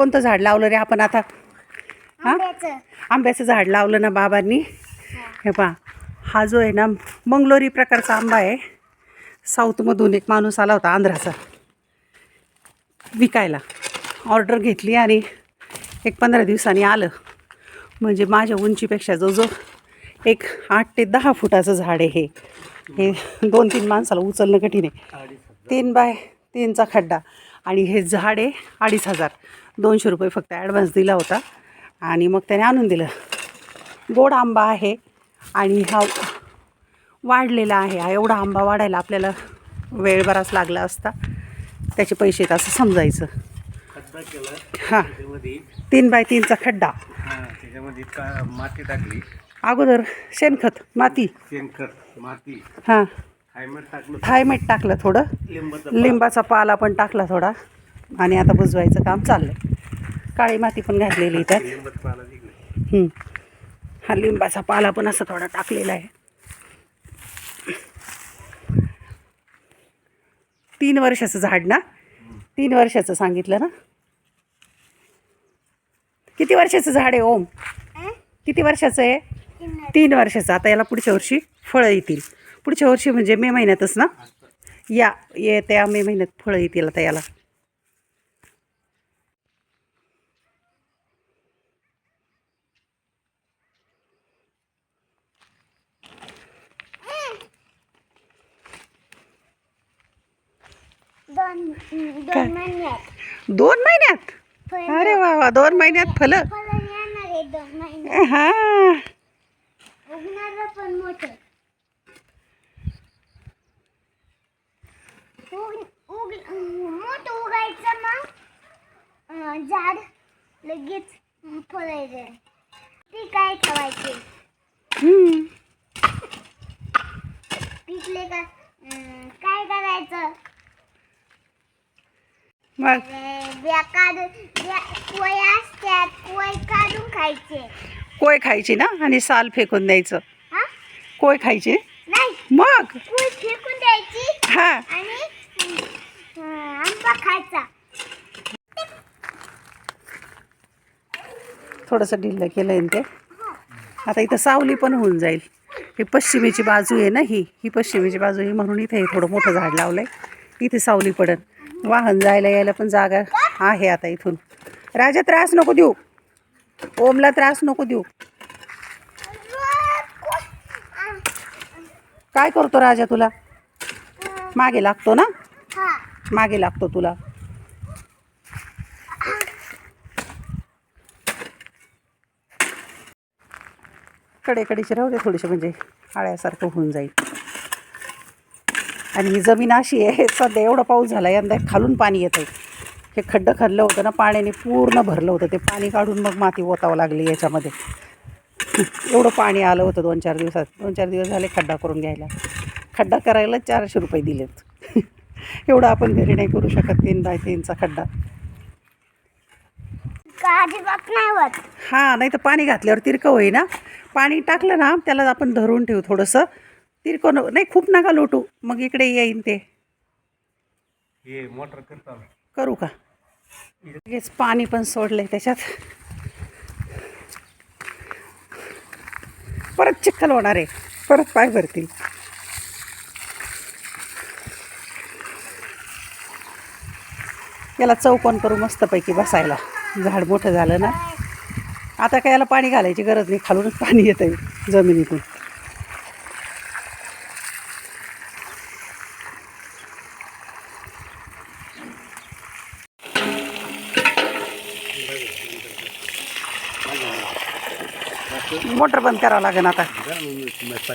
कोणतं झाड लावलं रे आपण आता? हा? आंब्याचं. झाड लावलं ना बाबांनी. हे. पहा हा जो आहे ना मंगलोरी प्रकारचा आंबा आहे. साऊथमधून एक माणूस आला होता आंध्राचा. विकायला. ऑर्डर घेतली आणि एक पंधरा दिवसांनी आलं. म्हणजे माझ्या उंचीपेक्षा जो जो एक आठ ते दहा फुटाचं झाड आहे हे. हे दोन तीन माणसाला उचलणं कठीण आहे. तीन बाय तीनचा खड्डा. आणि हे झाड आहे अडीच हजार. दोनशे रुपये फक्त ॲडव्हान्स दिला होता. आणि मग त्याने आणून दिलं. गोड आंबा आहे आणि हा वाढलेला आहे. हा एवढा आंबा वाढायला आपल्याला वेळ बराच लागला असता. त्याचे पैसे आहेत असं समजायचं. हां. तीन बाय तीनचा खड्डा. हा त्याच्यामध्ये माती टाकली. अगोदर शेणखत माती. शेणखत माती. हां. थायमेट टाकलं थोडं. लिंबाचं लिंबाचा पाला पण टाकला थोडा. आणि आता बुजवायचं काम चाललं काळी माती पण घातलेली त्यात. हं. लिंबाचा पाला पण असा थोडा टाकलेला आहे. तीन वर्षाचं झाड ना? तीन वर्षाचं सांगितलं ना? किती वर्षाचं झाड आहे ओम? किती वर्षाचं आहे? तीन तीन वर्षाचं. आता याला पुढच्या वर्षी फळं येतील. पुढच्या वर्षी म्हणजे मे महिन्यातच ना? या येत्या मे महिन्यात फळं येतील आता याला. दोन महिन्यात. दोन महिन्यात? अरे वा वा दोन महिन्यात फलं. फळं येणार आहे दोन महिन्यात. हा. उगणार पण मोठं. उग उग मोठं उगायचं मग झाड लगेच फळायचं ती काय ठेवायचे हम्म. पिकले का अं, काय करायचं मग? अरे, बिया काढून बिया कोय असतात कोय काढून खायचे. कोय खायची ना? आणि साल फेकून द्यायचं. हा? कोय खायची? नाही. मग? कोय फेकून द्यायची. हा. आणि अं, आंबा खायचा. थोडंसं ढिल्लं केलं आहे ते? आता इथं सावली पण होऊन जाईल. ही पश्चिमेची बाजू आहे ना ही? ही पश्चिमेची बाजू आहे म्हणून इथे हे थोडं मोठं झाड लावलं आहे इथे सावली पडन. वाहन जायला यायला पण जागा आहे आता इथून. राजा त्रास नको देऊ. ओमला त्रास नको देऊ. काय करतो राजा तुला? मागे लागतो ना? मागे लागतो तुला. कडेकडीचे राहू दे थोडेसे म्हणजे आळ्यासारखं होऊन जाईल. आणि ही जमीन अशी आहे सध्या एवढा पाऊस झाला यंदा खालून पाणी येतं आहे हे खड्डं खणलं होतं ना पाण्याने पूर्ण भरलं होतं. ते पाणी काढून मग माती ओतावं लागली याच्यामध्ये. एवढं पाणी आलं होतं दोन चार दिवसात. दोन चार दिवस झाले खड्डा करून घ्यायला. खड्डा करायला चारशे रुपये दिलेत. एवढं आपण घरी नाही करू शकत तीन बाय तीनचा खड्डा. हां नाही तर पाणी घातल्यावर तिरकं होई ना पाणी टाकलं ना त्याला आपण धरून ठेवू थोडंसं. तिरकं न नाही खूप नका लोटू. मग इकडे येईन ते. हे मोटर करता करू का? लगेच पाणी पण सोडलंय त्याच्यात. परत चिखल होणार आहे. परत पाय भरतील. याला चौकोन करू मस्तपैकी बसायला. झाड मोठं झालं ना. आता काय याला पाणी घालायची गरज नाही. खालूनच पाणी येतं आहे जमिनीतून. मोटर बंद करावं लागेल आता.